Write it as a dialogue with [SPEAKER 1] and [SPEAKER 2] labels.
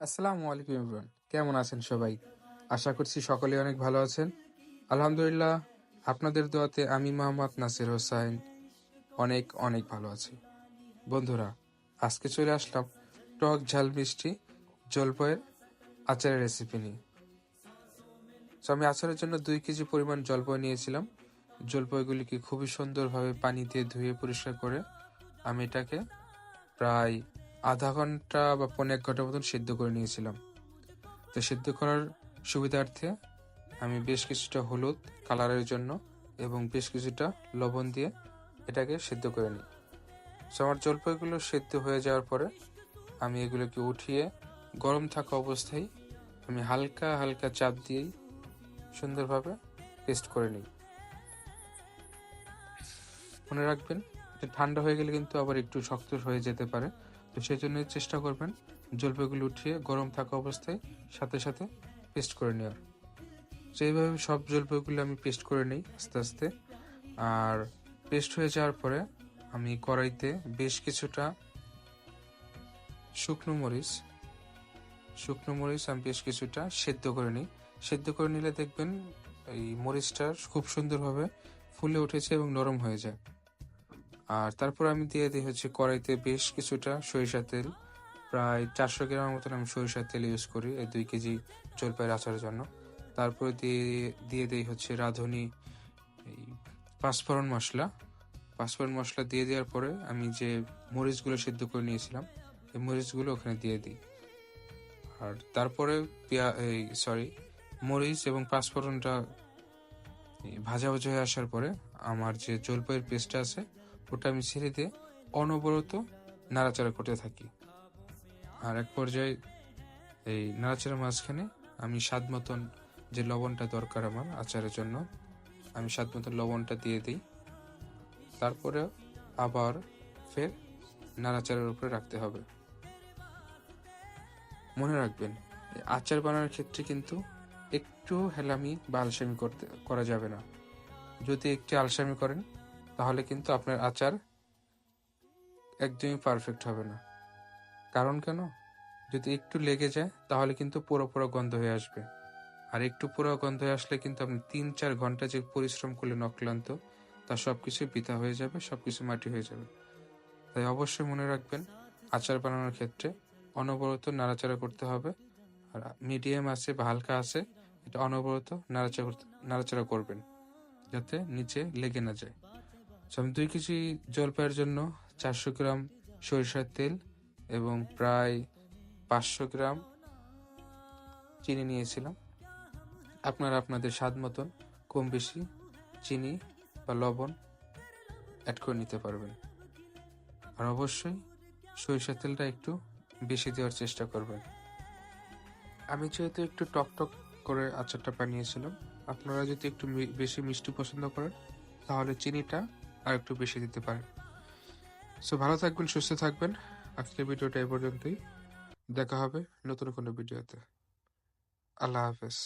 [SPEAKER 1] আসসালামু আলাইকুম ইমরান কেমন আছেন সবাই? আশা করছি সকলে অনেক ভালো আছেন। আলহামদুলিল্লাহ, আপনাদের দোয়াতে আমি মোহাম্মদ নাসির হোসাইন অনেক অনেক ভালো আছি। বন্ধুরা, আজকে চলে আসলাম টক ঝাল মিষ্টি জলপাইয়ের আচারের রেসিপি নিয়ে। তো আমি আচারের জন্য দুই কেজি পরিমাণ জলপাই নিয়েছিলাম। জলপাইগুলিকে খুবই সুন্দরভাবে পানি দিয়ে ধুয়ে পরিষ্কার করে আমি এটাকে প্রায় আধা ঘণ্টা বা পনেরো এক ঘণ্টা মতন সেদ্ধ করে নিয়েছিলাম। তো সেদ্ধ করার সুবিধার্থে আমি বেশ কিছুটা হলুদ কালারের জন্য এবং বেশ কিছুটা লবণ দিয়ে এটাকে সিদ্ধ করে নিই। তো আমার জলপাইগুলো সেদ্ধ হয়ে যাওয়ার পরে আমি এগুলোকে উঠিয়ে গরম থাকা অবস্থায় আমি হালকা হালকা চাপ দিয়েই সুন্দরভাবে পেস্ট করে নিই। মনে রাখবেন ঠান্ডা হয়ে গেলে কিন্তু আবার একটু শক্ত হয়ে যেতে পারে। তো সেই জন্য চেষ্টা করবেন জলপাইগুলো উঠিয়ে গরম থাকা অবস্থায় সাথে সাথে পেস্ট করে নেওয়ার। তো এইভাবে সব জলপাইগুলো আমি পেস্ট করে নিই আস্তে আস্তে। আর পেস্ট হয়ে যাওয়ার পরে আমি কড়াইতে বেশ কিছুটা শুকনো মরিচ শুকনো মরিচ আমি বেশ কিছুটা সেদ্ধ করে নিই। সেদ্ধ করে নিলে দেখবেন এই মরিচটা খুব সুন্দরভাবে ফুলে উঠেছে এবং নরম হয়ে যায়। আর তারপর আমি দিয়ে দিই হচ্ছে কড়াইতে বেশ কিছুটা সরিষা তেল। প্রায় চারশো গ্রামের মতন আমি সরিষার তেল ইউজ করি এই দুই কেজি জলপাইয়ের আচারের জন্য। তারপরে দিয়ে দিয়ে দিই হচ্ছে রাঁধুনি, এই পাঁচফোড়ন মশলা। পাঁচফোড়ন মশলা দিয়ে দেওয়ার পরে আমি যে মরিচগুলো সিদ্ধ করে নিয়েছিলাম, এই মরিচগুলো ওখানে দিয়ে দিই। আর তারপরে পেঁয়া, এই সরি মরিচ এবং পাঁচফোড়নটা ভাজা ভাজা হয়ে আসার পরে আমার যে জলপাইয়ের পেস্টটা আছে ওটা আমি ছেড়ে দিয়ে অনবরত নাড়াচাড়া করতে থাকি। আর এক পর্যায়ে এই নাড়াচাড়ার মাঝখানে আমি স্বাদ মতন যে লবণটা দরকার আমার আচারের জন্য, আমি স্বাদ মতন লবণটা দিয়ে দিই। তারপরে আবার ফের নাড়াচাড়ার উপরে রাখতে হবে। মনে রাখবেন আচার বানানোর ক্ষেত্রে কিন্তু একটু হেলামি বা আলসামি করতে, করা যাবে না। যদি একটু আলসামি করেন তাহলে কিন্তু আপনার আচার একদমই পারফেক্ট হবে না। কারণ কেন? যদি একটু লেগে যায়, তাহলে কিন্তু পুরো পুরো গন্ধ হয়ে আসবে। আর একটু পুরো গন্ধ হয়ে আসলে কিন্তু আপনি তিন চার ঘণ্টা যে পরিশ্রম করলেন অক্লান্ত, তা সব কিছু বৃথা হয়ে যাবে সব কিছু মাটি হয়ে যাবে। তাই অবশ্যই মনে রাখবেন, আচার বানানোর ক্ষেত্রে অনবরত নাড়াচাড়া করতে হবে। আর মিডিয়াম আছে বা হালকা আছে, এটা অনবরত নাড়াচাড়া নাড়াচাড়া করবেন, যাতে নিচে লেগে না যায়। তো আমি দুই কেজি জলপাইয়ের জন্য চারশো গ্রাম সরিষার তেল এবং প্রায় পাঁচশো গ্রাম চিনি নিয়েছিলাম। আপনারা আপনাদের স্বাদ মতন কম বেশি চিনি বা লবণ অ্যাড করে নিতে পারবেন। আর অবশ্যই সরিষার তেলটা একটু বেশি দেওয়ার চেষ্টা করবেন। আমি যেহেতু একটু টক টক করে আচারটা বানিয়েছিলাম, আপনারা যদি একটু বেশি মিষ্টি পছন্দ করেন, তাহলে চিনিটা আর একটু বেশি দিতে পারেন সো ভালো থাকবেন, সুস্থ থাকবেন। আজকের ভিডিওটা এ পর্যন্তই। দেখা হবে নতুন কোনো ভিডিওতে। আল্লাহ হাফেজ।